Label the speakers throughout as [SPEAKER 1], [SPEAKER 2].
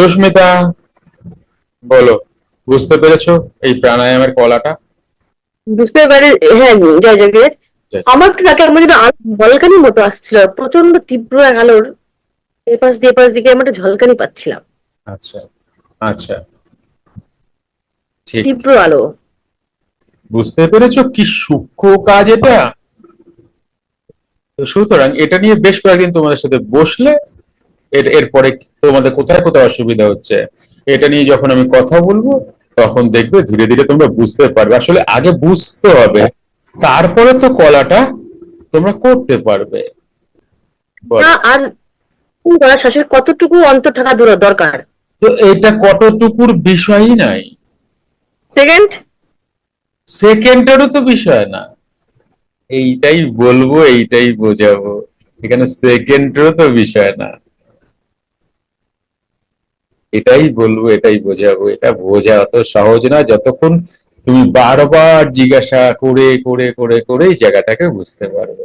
[SPEAKER 1] সুস্মিতা বলো বুঝতে পেরেছ এই প্রাণায়ামের কলাটা?
[SPEAKER 2] বুঝতে পারি হ্যাঁ জয় জগেশ আমার একটু নাকে আমার যেন মতো আসছিল প্রচণ্ড তীব্র এক আলোর এপাশ দিয়ে এপাশ দিকে আমার ঝলকানি পাচ্ছিলাম।
[SPEAKER 1] আচ্ছা আচ্ছা। ঠিক।
[SPEAKER 2] তীব্র আলো।
[SPEAKER 1] বুঝতে পেরেছ কি সূক্ষ্ম কাজ এটা? সুতরাং এটা নিয়ে বেশ কয়েকদিন তোমাদের সাথে বসলে এরপরে তোমাদের কোথায় কোথায় অসুবিধা হচ্ছে? এটা নিয়ে যখন আমি কথা বলব তখন দেখবে ধীরে ধীরে তোমরা বুঝতে পারবে। আসলে আগে বুঝতে হবে তারপরে তো কলাটা তোমরা করতে পারবে।
[SPEAKER 2] আর কতটুকু অন্তর থাকা দূর দরকার?
[SPEAKER 1] তো এটা কতটুকুর বিষয়ই নাই।
[SPEAKER 2] সেকেন্ড?
[SPEAKER 1] সেকেন্ডেরও তো বিষয় না। এইটাই বলব এইটাই বোঝাবো। এখানে সেকেন্ডেরও তো বিষয় না। এটাই বলব, এটাই বোঝাবো, এটা বোঝা অত সহজ না। যতক্ষণ তুমি বারবার জিজ্ঞাসা করে করে করে করে জায়গাটাকে বুঝতে পারবে।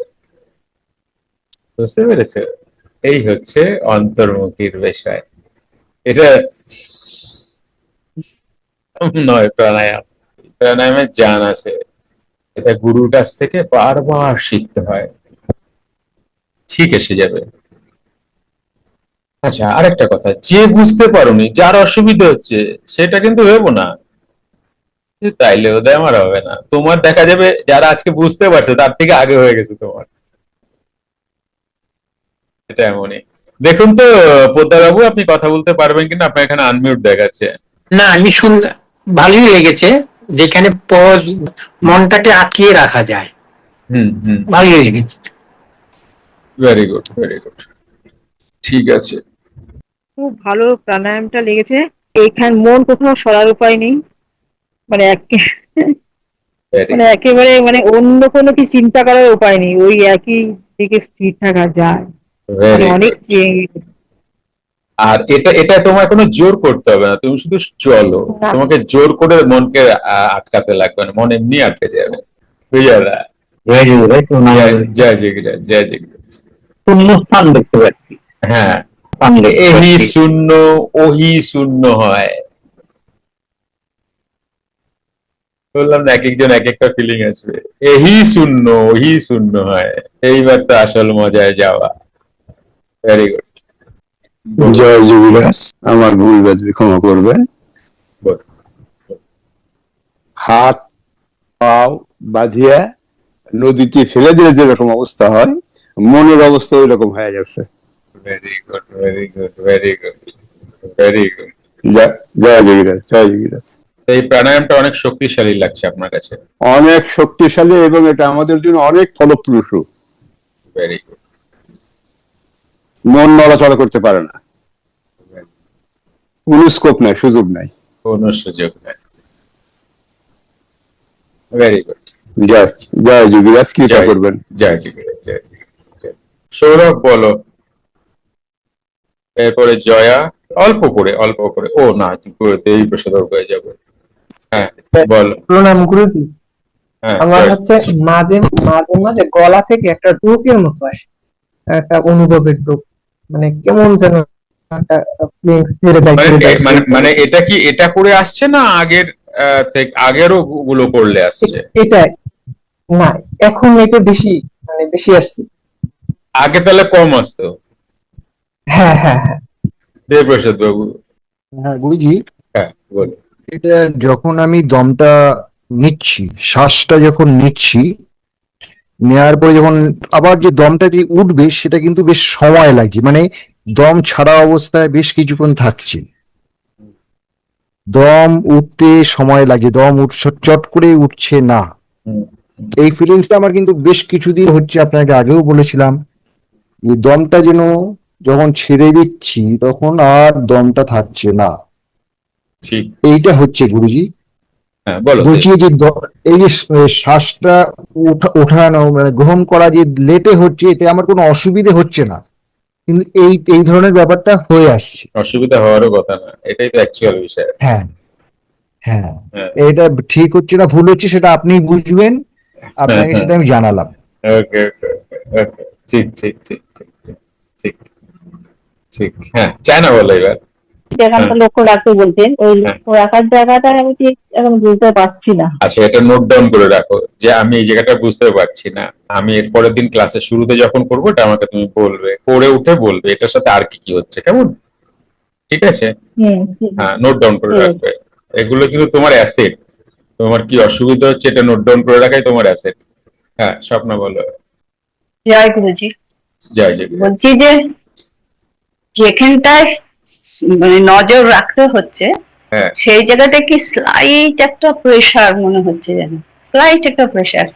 [SPEAKER 1] বুঝতে পেরেছ? এই হচ্ছে অন্তর্মুখীর বিষয়। এটা নয়, প্রাণায়াম। প্রাণায়ামের জান আছে। এটা গুরুর কাছ থেকে বারবার শিখতে হয়। ঠিক এসে যাবে। আচ্ছা আরেকটা কথা। যে বুঝতে পারোনি যার অসুবিধা হচ্ছে সেটা কিন্তু ভেবো না। তাইলে ওদের আমার হবে না। তোমার দেখা যাবে যারা আজকে বুঝতে পারছে তার থেকে আগে হয়ে গেছে তোমার। এটা এমনই। দেখুন তো পোদ্দারবাবু আপনি কথা বলতে পারবেন কিনা? আপনার এখানে আনমিউট দেখাচ্ছে।
[SPEAKER 3] না আমি শুন ভালোই লেগেছে যেখানে পজ মনটাকে আটকিয়ে রাখা যায়।
[SPEAKER 1] হুম হুম।
[SPEAKER 3] ভালোই লেগেছে।
[SPEAKER 1] ভেরি গুড ভেরি গুড ঠিক আছে।
[SPEAKER 4] খুব ভালো প্রাণায়ামটা লেগেছে। এইখান মন কোথাও সরার উপায় নেই। মানে মানে একেবারে মানে অন্য কোনো কি চিন্তা করার উপায় নেই। ওই একই দিকে স্থির থাকা যায়। মানে অনেক
[SPEAKER 1] আর এটা এটা তোমার কোনো জোর করতে হবে না। তুমি শুধু চলো। তোমাকে জোর করে মনকে আটকাতে লাগবে না। মন এমনি আটকে যাবে। বুঝলা
[SPEAKER 5] জয় জগন্নাথ
[SPEAKER 1] জয় জয় জগন্নাথ জয় জগন্নাথ।
[SPEAKER 5] শূন্য স্থান দেখতে পাচ্ছি।
[SPEAKER 1] হ্যাঁ। এহি শূন্য ওহি শূন্য হয়। বললাম না এক একজন এক একটা ফিলিং আসবে এহি শূন্য ওহি শূন্য হয়। এইবার তো আসল মজায় যাওয়া। ভেরি গুড
[SPEAKER 6] জয় যুবরাজ আমার ভুল বাজবে ক্ষমা করবেন হাত পাও বাঁধিয়া নদীতে ফেলে দিলে যেরকম অবস্থা হয় মনের অবস্থা ওই রকম হয়ে গেছে।
[SPEAKER 1] Very good very good very good very good
[SPEAKER 6] জয়- জয় যুবরাজ
[SPEAKER 1] এই প্রাণায়ামটা অনেক শক্তিশালী লাগছে আপনার কাছে।
[SPEAKER 6] অনেক শক্তিশালী এবং এটা আমাদের জন্য অনেক ফলপ্রসূ।
[SPEAKER 1] ভেরি গুড
[SPEAKER 6] মন নড়াচড়া করতে পারে না। কোন স্কোপ নাই সুযোগ নাই।
[SPEAKER 1] কোনো সুযোগ নেই। ভেরি গুড
[SPEAKER 6] জয় জয় কৃপা। করবেন।
[SPEAKER 1] জয় জয়। সৌরভ বলো। এরপরে জয়া অল্প করে অল্প করে ও না দেবী প্রসাদ হয়ে যাবে। হ্যাঁ বলো।
[SPEAKER 7] প্রণাম গুরুজি
[SPEAKER 1] হ্যাঁ
[SPEAKER 7] আমার হচ্ছে মাঝে মাঝে মাঝে গলা থেকে একটা ডোকের মতো আসে। একটা অনুভবের ডোক মানে কেমন যেন
[SPEAKER 1] মানে মানে। মানে এটা কি এটা করে আসছে না আগের আগেরও গুলো করলে আসছে?
[SPEAKER 7] এটাই না এখন এটা বেশি মানে বেশি আসছে।
[SPEAKER 1] আগে তাহলে কম আসতো।
[SPEAKER 7] হ্যাঁ হ্যাঁ হ্যাঁ।
[SPEAKER 1] দেবপ্রসাদ বাবু।
[SPEAKER 8] হ্যাঁ গুরুজি।
[SPEAKER 1] হ্যাঁ বলো
[SPEAKER 8] এটা যখন আমি দমটা নিচ্ছি শ্বাসটা যখন নিচ্ছি নেওয়ার পরে যখন আবার যে দমটা যে উঠবে সেটা কিন্তু বেশ সময় লাগছে। মানে দম ছাড়া অবস্থায় বেশ কিছুক্ষণ থাকছে। দম উঠতে সময় লাগে দম উঠছে চট করে উঠছে না। এই ফিলিংসটা আমার কিন্তু বেশ কিছুদিন হচ্ছে আপনাকে আগেও বলেছিলাম। যে দমটা যেন যখন ছেড়ে দিচ্ছি তখন আর দমটা থাকছে না।
[SPEAKER 1] ঠিক।
[SPEAKER 8] এইটা হচ্ছে গুরুজি।
[SPEAKER 1] হ্যাঁ
[SPEAKER 8] বলছি যে এই যে শ্বাসটা ওঠানো মানে গ্রহণ করা যে লেটে হচ্ছে এতে আমার কোনো অসুবিধে হচ্ছে না। কিন্তু এই এই ধরনের ব্যাপারটা হয়ে আসছে।
[SPEAKER 1] অসুবিধা হওয়ারও কথা না। এটাই তো অ্যাকচুয়াল বিষয়।
[SPEAKER 8] হ্যাঁ হ্যাঁ।
[SPEAKER 1] হ্যাঁ।
[SPEAKER 8] এটা ঠিক হচ্ছে না ভুল হচ্ছে সেটা আপনি বুঝবেন। আপনাকে
[SPEAKER 1] হ্যাঁ।
[SPEAKER 8] সেটা আমি জানালাম।
[SPEAKER 1] ওকে ওকে ওকে ঠিক ঠিক ঠিক ঠিক ঠিক। ঠিক হ্যাঁ চায় না বলো এবার
[SPEAKER 4] জায়গাটা লক্ষ্য রাখতে বলছেন ওই
[SPEAKER 1] হ্যাঁ।
[SPEAKER 4] লক্ষ্য রাখার জায়গাটা আমি ঠিক এখন বুঝতে পারছি না।
[SPEAKER 1] আচ্ছা এটা নোট ডাউন করে রাখো যে আমি এই জায়গাটা বুঝতে পারছি না। আমি এর পরের দিন ক্লাসের শুরুতে যখন করব এটা আমাকে তুমি বলবে করে উঠে বলবে এটার সাথে আর কি কি হচ্ছে কেমন? ঠিক আছে? হ্যাঁ নোট ডাউন করে রাখবে। এগুলো কিন্তু তোমার অ্যাসেট তোমার কি অসুবিধা হচ্ছে এটা নোট ডাউন করে রাখাই তোমার অ্যাসেট হ্যাঁ স্বপ্ন বলো।
[SPEAKER 9] জয় গুরুজি।
[SPEAKER 1] জয় জয়
[SPEAKER 9] বলছি যে যেখানটায় মানে নজর রাখতে হচ্ছে
[SPEAKER 1] হ্যাঁ।
[SPEAKER 9] সেই জায়গাটা কি স্লাইট একটা প্রেসার মনে হচ্ছে যেন? স্লাইট একটা প্রেসার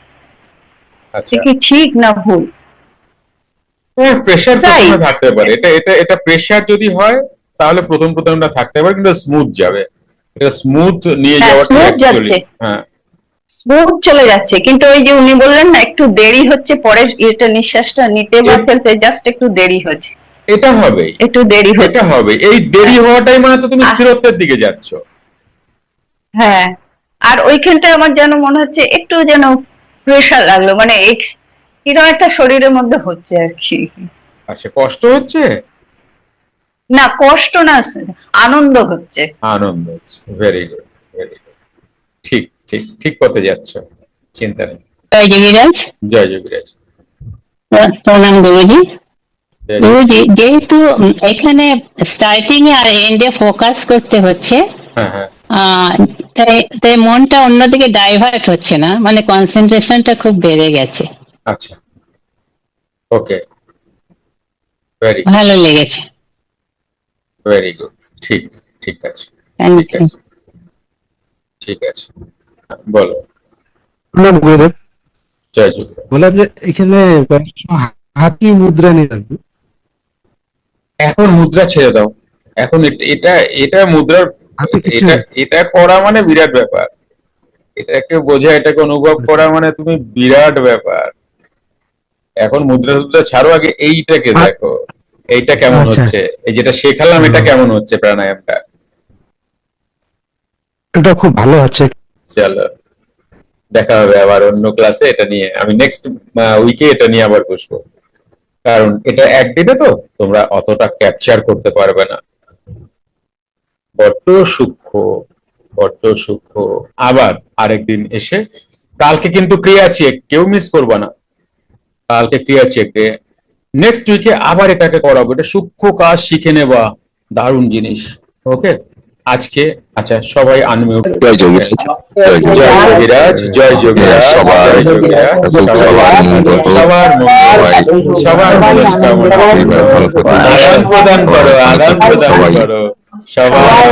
[SPEAKER 1] আচ্ছা।
[SPEAKER 9] কি ঠিক না ভুল?
[SPEAKER 1] প্রেশার থাকতে পারে। এটা এটা এটা যদি হয় তাহলে প্রথম প্রথমটা থাকতে পারে কিন্তু স্মুথ যাবে। এটা স্মুথ নিয়ে
[SPEAKER 9] হ্যাঁ,
[SPEAKER 1] যাওয়াটা। হ্যাঁ।
[SPEAKER 9] স্মুথ চলে যাচ্ছে। কিন্তু ওই যে উনি বললেন না একটু দেরি হচ্ছে পরে এটা নিঃশ্বাসটা নিতে বা ফেলতে জাস্ট একটু দেরি হচ্ছে।
[SPEAKER 1] এটা হবে।
[SPEAKER 9] একটু দেরি
[SPEAKER 1] এটা হবে। এই দেরি হওয়াটাই মানে তো তুমি স্থিরত্বের দিকে যাচ্ছ।
[SPEAKER 9] হ্যাঁ। আর ওইখানটা আমার যেন মনে হচ্ছে একটু যেন প্রেশার লাগল। মানে এই কীরকম একটা শরীরের মধ্যে হচ্ছে আর কি।
[SPEAKER 1] আচ্ছা কষ্ট হচ্ছে?
[SPEAKER 9] না কষ্ট না আনন্দ হচ্ছে।
[SPEAKER 1] আনন্দ হচ্ছে। ভেরি গুড ভেরি গুড ঠিক ঠিক ঠিক পথে যাচ্ছ। চিন্তা নেই।
[SPEAKER 10] জয় যোগীরাজ।
[SPEAKER 1] জয় যোগীরাজ।
[SPEAKER 10] প্রণাম। গুরুজি। যেহেতু এখানে স্টার্টিং এ আর এন্ডে ফোকাস করতে হচ্ছে
[SPEAKER 1] হ্যাঁ হ্যাঁ।
[SPEAKER 10] আহ, তাই তাই মনটা অন্যদিকে ডাইভার্ট হচ্ছে না মানে কনসেন্ট্রেশনটা খুব বেড়ে গেছে।
[SPEAKER 1] আচ্ছা। ওকে ভেরি
[SPEAKER 10] ভালো লেগেছে।
[SPEAKER 1] ভেরি গুড ঠিক ঠিক আছে। ঠিক আছে। ঠিক আছে। বলো।
[SPEAKER 11] প্রণাম গুরুদেব
[SPEAKER 1] জয়
[SPEAKER 11] বললাম যে এখানে হাতি মুদ্রা নিয়ে আসবে।
[SPEAKER 1] এখন মুদ্রা ছেড়ে দাও। এখন এটা এটা মুদ্রার এটা এটা করা মানে বিরাট ব্যাপার। এটাকে বোঝা এটাকে অনুভব করা মানে তুমি বিরাট ব্যাপার। এখন মুদ্রা টুদ্রা ছাড়ো আগে এইটাকে দেখো এইটা কেমন
[SPEAKER 11] আচ্ছা।
[SPEAKER 1] হচ্ছে? এই যেটা শেখালাম এটা কেমন হচ্ছে প্রাণায়ামটা?
[SPEAKER 11] এটা খুব ভালো হচ্ছে।
[SPEAKER 1] চলো দেখা হবে আবার অন্য ক্লাসে এটা নিয়ে। আমি নেক্সট উইকে এটা নিয়ে আবার বসবো। কারণ এটা একদিনে তো তোমরা অতটা ক্যাপচার করতে পারবে না। বড্ড সূক্ষ্ম বড্ড সূক্ষ্ম। আবার আরেকদিন এসে কালকে কিন্তু ক্রিয়া চেক কেউ মিস করবে না। কালকে ক্রিয়া চেকে নেক্সট উইকে আবার এটাকে করাবো, এটা সূক্ষ্ম কাজ শিখে নেবা দারুণ জিনিস। ওকে আজকে আচ্ছা সবাই আনমিউট
[SPEAKER 12] জয় যোগীরাজ। জয়
[SPEAKER 1] যোগীরাজ। জয় যোগীরাজ।
[SPEAKER 12] সবার সবার
[SPEAKER 1] সবার আদান প্রদান করো আদান প্রদান করো। সবার